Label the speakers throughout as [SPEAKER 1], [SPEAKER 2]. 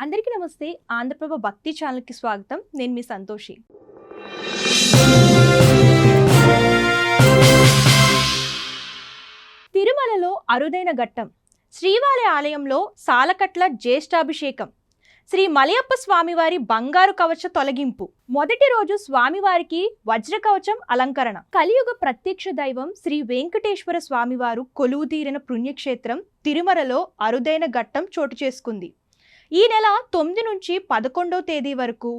[SPEAKER 1] అందరికీ నమస్తే. ఆంధ్రప్రభ భక్తి ఛానల్కి స్వాగతం. నేను మీ సంతోషి. తిరుమలలో అరుదైన ఘట్టం. శ్రీవాలయ ఆలయంలో సాలకట్ల జ్యేష్ఠాభిషేకం. శ్రీ మలయప్ప స్వామివారి బంగారు కవచ తొలగింపు. మొదటి రోజు స్వామివారికి వజ్ర కవచం అలంకరణ. కలియుగ ప్రత్యక్ష దైవం శ్రీ వెంకటేశ్వర స్వామివారు కొలువుతీరిన పుణ్యక్షేత్రం తిరుమలలో అరుదైన ఘట్టం చోటు చేసుకుంది. ఈ నెల తొమ్మిది నుంచి పదకొండో తేదీ వరకు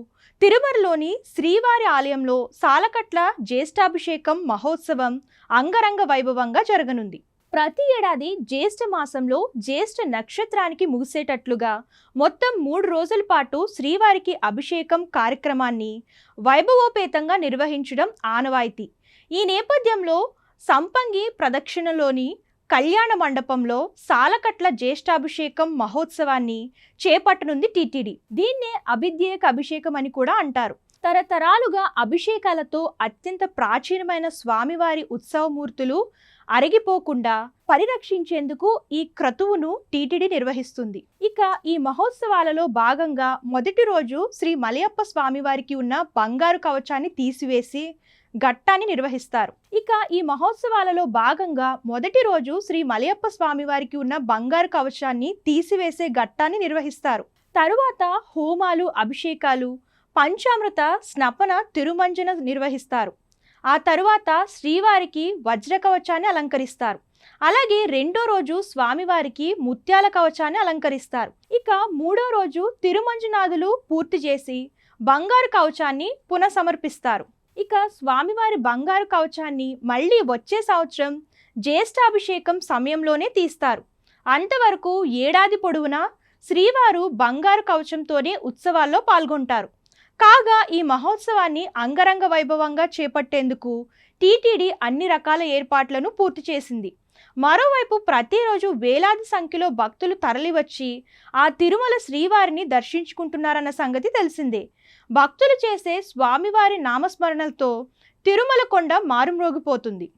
[SPEAKER 1] తిరుమలలోని శ్రీవారి ఆలయంలో సాలకట్ల జ్యేష్ఠాభిషేకం మహోత్సవం అంగరంగ వైభవంగా జరగనుంది. ప్రతి ఏడాది జ్యేష్ఠ మాసంలో జ్యేష్ఠ నక్షత్రానికి ముగిసేటట్లుగా మొత్తం మూడు రోజుల పాటు శ్రీవారికి అభిషేకం కార్యక్రమాన్ని వైభవోపేతంగా నిర్వహించడం ఆనవాయితీ. ఈ నేపథ్యంలో సంపంగి ప్రదక్షిణలోని కళ్యాణ మండపంలో సాలకట్ల జ్యేష్ఠాభిషేకం మహోత్సవాన్ని చేపట్టనుంది టీటీడీ. దీన్నే అభిద్యేక అభిషేకం అని కూడా అంటారు. తరతరాలుగా అభిషేకాలతో అత్యంత ప్రాచీనమైన స్వామివారి ఉత్సవమూర్తులు అరిగిపోకుండా పరిరక్షించేందుకు ఈ క్రతువును టీటీడీ నిర్వహిస్తుంది. ఇక ఈ మహోత్సవాలలో భాగంగా మొదటి రోజు శ్రీ మలయప్ప స్వామివారికి ఉన్న బంగారు కవచాన్ని తీసివేసి ఘట్టాన్ని నిర్వహిస్తారు. ఇక ఈ మహోత్సవాలలో భాగంగా మొదటి రోజు శ్రీ మలయప్ప స్వామివారికి ఉన్న బంగారు కవచాన్ని తీసివేసే ఘట్టాన్ని నిర్వహిస్తారు. తరువాత హోమాలు అభిషేకాలు పంచామృత స్నపన తిరుమంజన నిర్వహిస్తారు. ఆ తరువాత శ్రీవారికి వజ్ర కవచాన్ని అలంకరిస్తారు. అలాగే రెండో రోజు స్వామివారికి ముత్యాల కవచాన్ని అలంకరిస్తారు. ఇక మూడో రోజు తిరుమంజునాథులు పూర్తి చేసి బంగారు కవచాన్ని పునఃసమర్పిస్తారు. ఇక స్వామివారి బంగారు కవచాన్ని మళ్ళీ వచ్చే సంవత్సరం జ్యేష్ఠాభిషేకం సమయంలోనే తీస్తారు. అంతవరకు ఏడాది పొడవునా శ్రీవారు బంగారు కవచంతోనే ఉత్సవాల్లో పాల్గొంటారు. కాగా ఈ మహోత్సవాన్ని అంగరంగ వైభవంగా చేపట్టేందుకు టీటీడీ అన్ని రకాల ఏర్పాట్లను పూర్తి చేసింది. మరోవైపు ప్రతిరోజు వేలాది సంఖ్యలో భక్తులు తరలివచ్చి ఆ తిరుమల శ్రీవారిని దర్శించుకుంటున్నారన్న సంగతి తెలిసిందే. భక్తులు చేసే స్వామివారి నామస్మరణలతో తిరుమల కొండ మారుమ్రోగిపోతుంది.